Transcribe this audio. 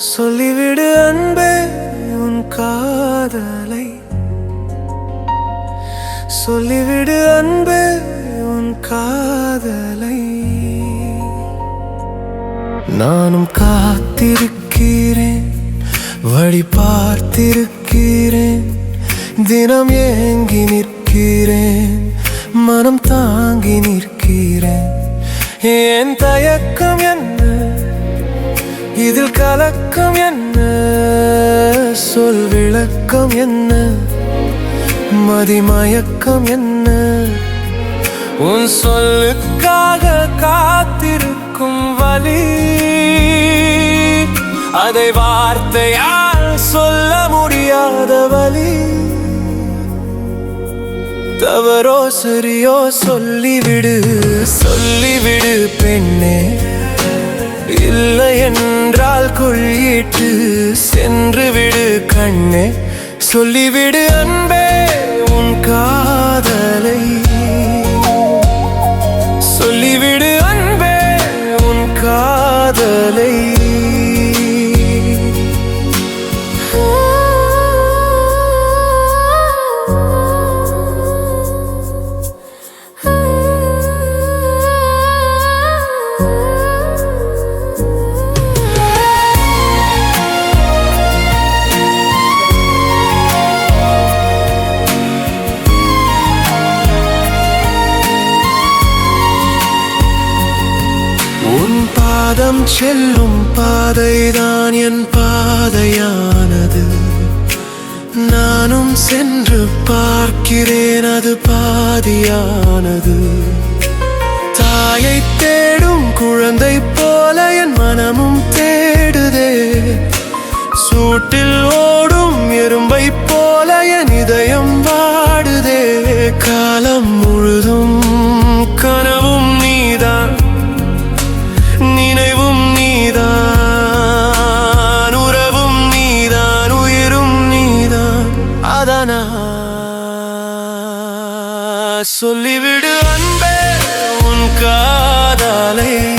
சொல்லிவிடு அன்பே உன் காதலை. சொல்லிவிடு அன்பே உன் காதலை. நானும் காத்திருக்கிறேன் வழி பார்த்திருக்கிறேன் தினம் ஏங்கி நிற்கிறேன் மனம் தாங்கி நிற்கிறேன். ஏன் தயக்கம் என்ன? இதில் கலக்க மயக்கம் என்ன? மதிமயக்கம் என்ன? உன் சொல்லுக்காக காத்திருக்கும் வலி. அதை வார்த்தையால் சொல்ல முடியாத வலி. தவறோ சரியோ சொல்லிவிடு சொல்லிவிடு பெண்ணே. இல்லை என்றால் கொள்ளிட்டு சென்று விடு கண்ணே. சொல்லிவிடு அன்பே உன் காதலை. சொல்லிவிடு அன்பே உன் காதலை. பாதம் செல்லும் பாதைதான் என் பாதையானது. நானும் சென்று பார்க்கிறேன் அது பாதியானது. தாயை தேடும் குழந்தை போல என் மனமும் தேடுதே. சூட்டில் ஓடும் எறும்பை சொல்லிவிடு அன்பே உன் காதலை.